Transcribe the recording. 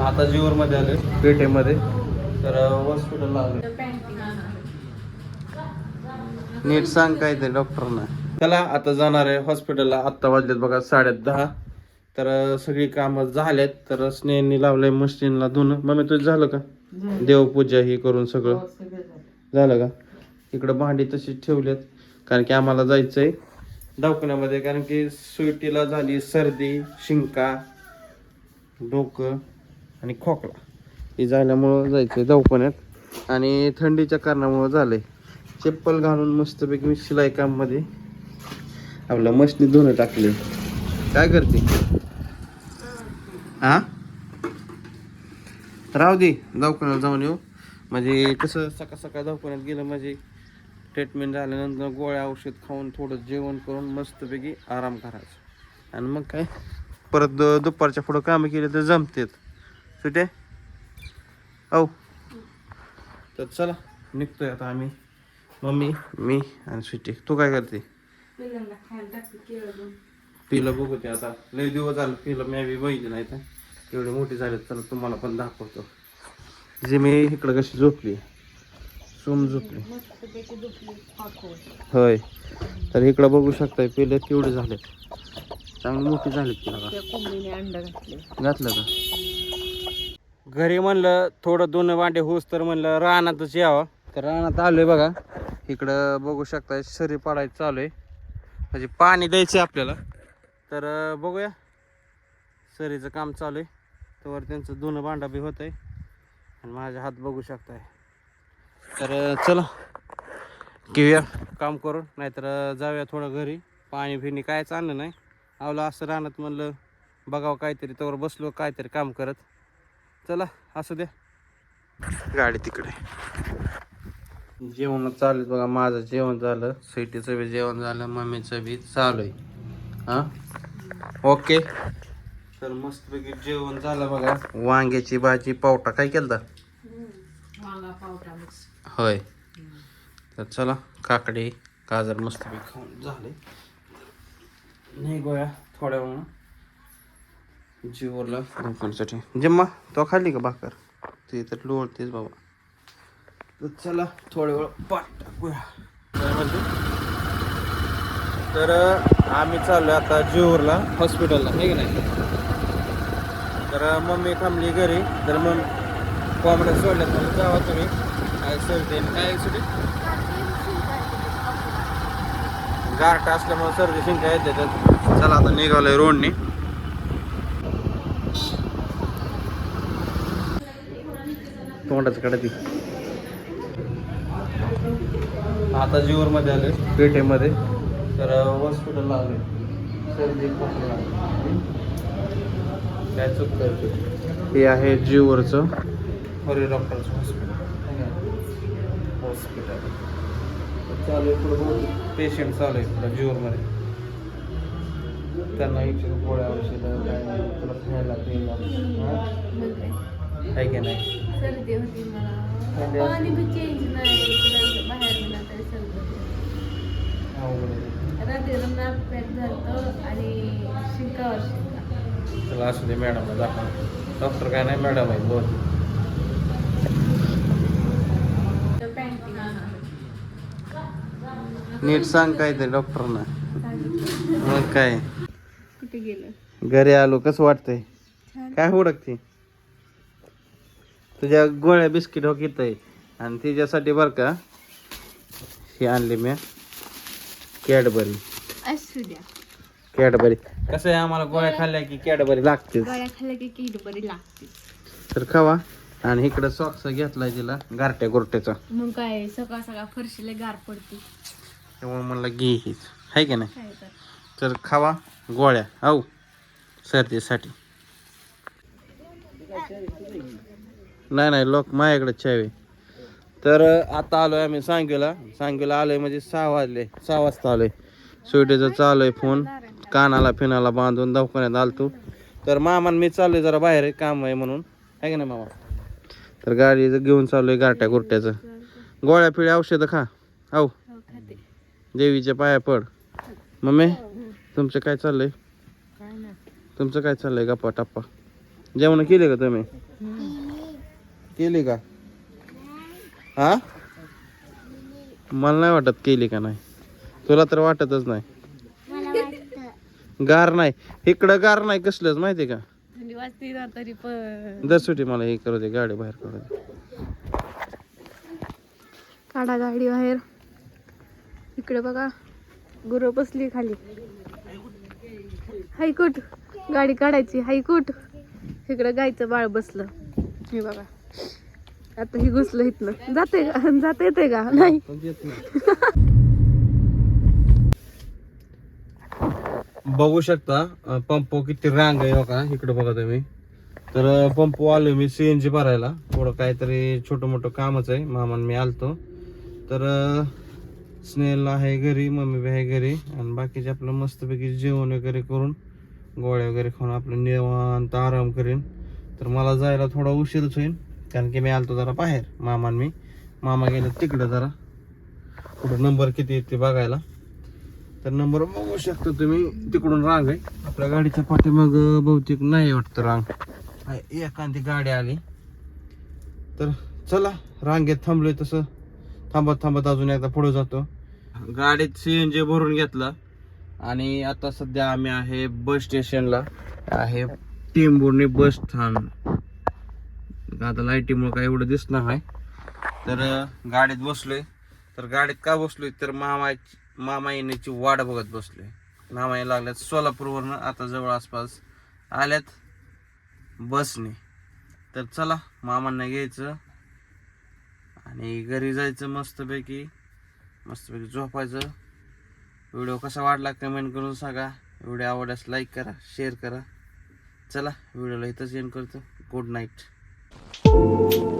आता जीवर मध्ये आले पेठेमध्ये. तर हॉस्पिटलला आले नीट सांग काय ते डॉक्टरना. चला आता जाणार आहे हॉस्पिटलला आत्ता वाजलेत बघा साडे दहा. तर सगळी कामं झालेत. तर स्नेहनी लावलंय मशीनला धुणं. मग तुझं झालं का? देवपूजा ही करून सगळं. झालं. का? इकडं भांडी तशीच ठेवलेत. कारण की आम्हाला जायचंय दवाखान्यामध्ये. कारण की स्वीटीला झाली सर्दी शिंका डोकं. आणि खोकला. हे झाल्यामुळं जायचंय दवाखान्यात. आणि थंडीच्या कारणामुळं झालंय. चप्पल घालून मस्तपैकी मी शिलाई काममध्ये. आपलं आपल्या मशनी धुणं टाकले काय करते? हा राहू दे दवाखान्यात जाऊन येऊ. म्हणजे कसं सकाळ सकाळ दवाखान्यात गेलं म्हणजे ट्रीटमेंट झाल्यानंतर गोळ्या औषध खाऊन थोडं जेवण करून मस्तपैकी आराम करायचं. आणि मग काय? परत दुपारच्या पुढं कामं केले तर जमतेत. सुटे? औ. तर चला निघतोय आता आम्ही. मम्मी. मी आणि सुटे. तू काय करते? पिलं बघू ते आता. लय दिवस झालं पिलं मी बी बघितली नाही तर. एवढी मोठी झाली तर तुम्हाला पण दाखवतो. जे मी इकडं कशी झोपली. सूम झोपली. होय. तर इकडं बघू शकताय पिलं तेवढे झाले चांगली मोठी झाली तिला. घातलं का? घरी म्हणलं थोडं दोन वांडे होस तर म्हणलं रानातच यावं. तर रानात आलोय बघा. इकडं बघू शकताय सरी पाडायचं चालू आहे म्हणजे पाणी द्यायचं आपल्याला. तर बघूया. सरीचं काम चालू आहे तर त्यांचं दोन भांडा बी होत आहे आणि माझा हात बघू शकताय. तर चला. घेऊया काम करून. नाहीतर जाऊया थोडं घरी. पाणी फिणी कायच आणलं नाही. आवलं असं रानात म्हणलं बघावं काहीतरी. त्यावर बसलो काहीतरी काम करत. चला असू द्या. गाडी तिकडे. जेवण चालू बघा माझं जेवण झालं स्वीटीचं बी जेवण झालं मम्मीचं बी चालू आहे. हां? ओके. तर मस्तपैकी जेवण झालं बघा. वांग्याची भाजी पावटा काय केलं होय. तर चला काकडी गाजर मस्तपैकी खाऊन झाले. नाही गोळ्या थोड्या वेळा जीवरला जिम्मा तो खाल्ली का भाकर? ते तर लोळतेच बाबा. तर चला थोड्या वेळ पाठ टाकूया. काय म्हणते? तर आम्ही चाललो आता जीवरला हॉस्पिटलला हे की नाही? तर मम्मी थांबली घरी. तर मग कोंबड्या सोडल्यात म्हणून जावा तुम्ही. काय सर्दी आणि काय सुटी गारठ असल्यामुळे सर्दी शिंका येते तर चला आता निघालोय रोडने. तोंडाचं कडे ती. आता जीवर मध्ये आले पेठेमध्ये. तर हॉस्पिटलला आले सर्दी खोकला. काय चुकतं हे आहे जीवरचं. हरी डॉक्टरचं हॉस्पिटल हॉस्पिटल चालू आहे पुढं पेशंट चालू आहे पुढं जीवरमध्ये. त्यांना विचारू गोळ्या औषधं काय तुला खायला पियला? आहे की नाही? सर्दी होती मला पाणी बी चेंज नाही. बाहेर गेला तरी सर्दी होती. अवघड आहे. रात्री नाक पॅक झालं आणि शिंकावर शिंका. चला असू दे मॅडम दाखवा. डॉक्टर काय नाही मॅडम आहे बोल. नीट सांग काय ते डॉक्टरना मग काय? कुठे गेलं? घरी आलो कसं वाटतंय? काय हुडकते तुझ्या गोळ्या बिस्किट हो कित आहे? आणि तिच्यासाठी बरं का हे आणली मी. कॅडबरी. असू द्या. कॅडबरी. कसं आहे आम्हाला गोळ्या खाल्ल्या की कॅडबरी लागते गोळ्या खाल्ल्या की किड बरी लागते तर खावा. आणि इकडं सॉक्स घेतलाय तिला गारट्या गुरट्याचा. मग काय सकाळ सकाळ फरशीला गार पडते. त्यामुळे म्हणलं घे हीच. आहे की नाही? काय तर. तर खावा गोळ्या. हो सर्दीसाठी. नाही नाही लोक माझ्याकडे चावी. तर आता आलोय आम्ही सांगेला. सांगेला आलोय म्हणजे सहा वाजले सहा वाजता आलोय. सुईटीचं चालू आहे फोन. कानाला फिनाला बांधून दवाखान्यात आलतो. तर मामान मी चाललोय जरा बाहेर काम आहे म्हणून. आहे की नाही मामा? तर गाडीचं घेऊन चाललोय गारट्या गुरट्याचं. गोळ्या पिळ्या औषधं खा. हो हो खाते देवीच्या पाया पड. मम्मी तुमचं काय चाललंय? तुमचं काय चाललंय गप्पा टप्पा जेवण केले का तुम्ही? केली का? हा? मला नाही वाटत केली का नाही. तुला तर वाटतच नाही. गार नाही. इकडं गार नाही कसलंच माहितीये का? तरी पण. दर सुटी मला हे करू दे गाडी बाहेर काढू दे. काढा गाडी बाहेर. इकडे बघा. गुरं बसली खाली. हायकूट. गाडी काढायची हायकूट. इकडं गायचं बाळ बसलं. हे बघा. आता ही घुसलं इथनं. जाते का? येते का? नाही. बघू शकता पंप किती रांग आहे हो बघा इकडे बघा तुम्ही. तर पंप आलो मी सीएनजी भरायला. थोडं काहीतरी छोटं मोठं कामच आहे. मामान मी आलतो. तर स्नेल आहे घरी मम्मी बी आहे घरी. आणि बाकीचे आपलं मस्तपैकी जेवण वगैरे करून गोळ्या वगैरे खाऊन आपलं निवांत आराम करेन. तर मला जायला थोडा उशीरच होईल कारण की मी आलतो जरा बाहेर. मामान मी. मामा गेलं तिकडं जरा. कुठं नंबर किती येते बघायला. तर नंबर बघू शकता तुम्ही. तिकडून रांग आहे. आपल्या गाडीच्या पाठीमाग बहुतेक नाही वाटतं रांग. एखादी गाडी आली. तर चला रांगेत थांबलोय तसं. थांबत थांबत अजून एकदा पुढे जातो. गाडीत सीएनजी भरून घेतला. आणि आता सध्या आम्ही आहे बस स्टेशनला. आहे टिंबुर्णी बस स्थान. आता लाईटीमुळे काय एवढं दिसणार नाही. तर गाडीत बसलोय. तर गाडीत का बसलोय? तर मामा मामा येण्याची वाट बघत बसलोय. मामा यायला लागल्यात सोलापूरवरनं आता जवळ आसपास आल्यात बसने. तर चला मामांना घ्यायचं आणि घरी जायचं मस्तपैकी. मस्तपैकी झोपायचं. व्हिडिओ कसा वाटला कमेंट करून सांगा. व्हिडिओ आवडल्यास लाईक करा शेअर करा. चला व्हिडिओला इथंच एंड करतो. Good night you